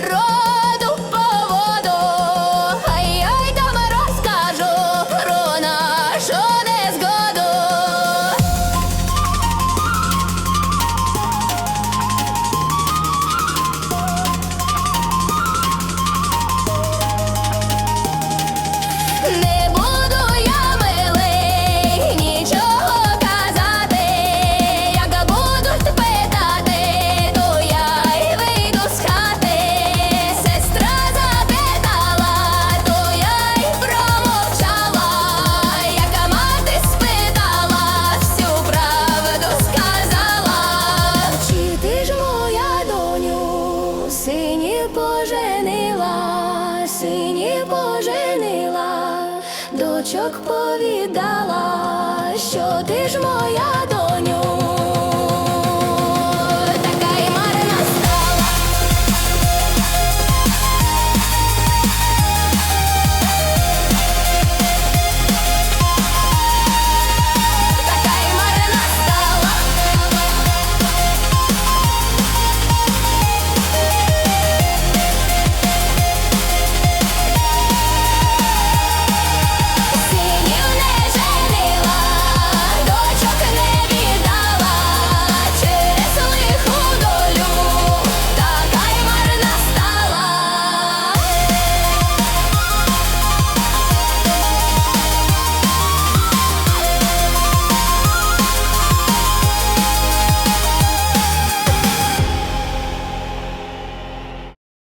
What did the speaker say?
дорогу. поженила, сині поженила, дочок повідала, що ти ж моя дочка.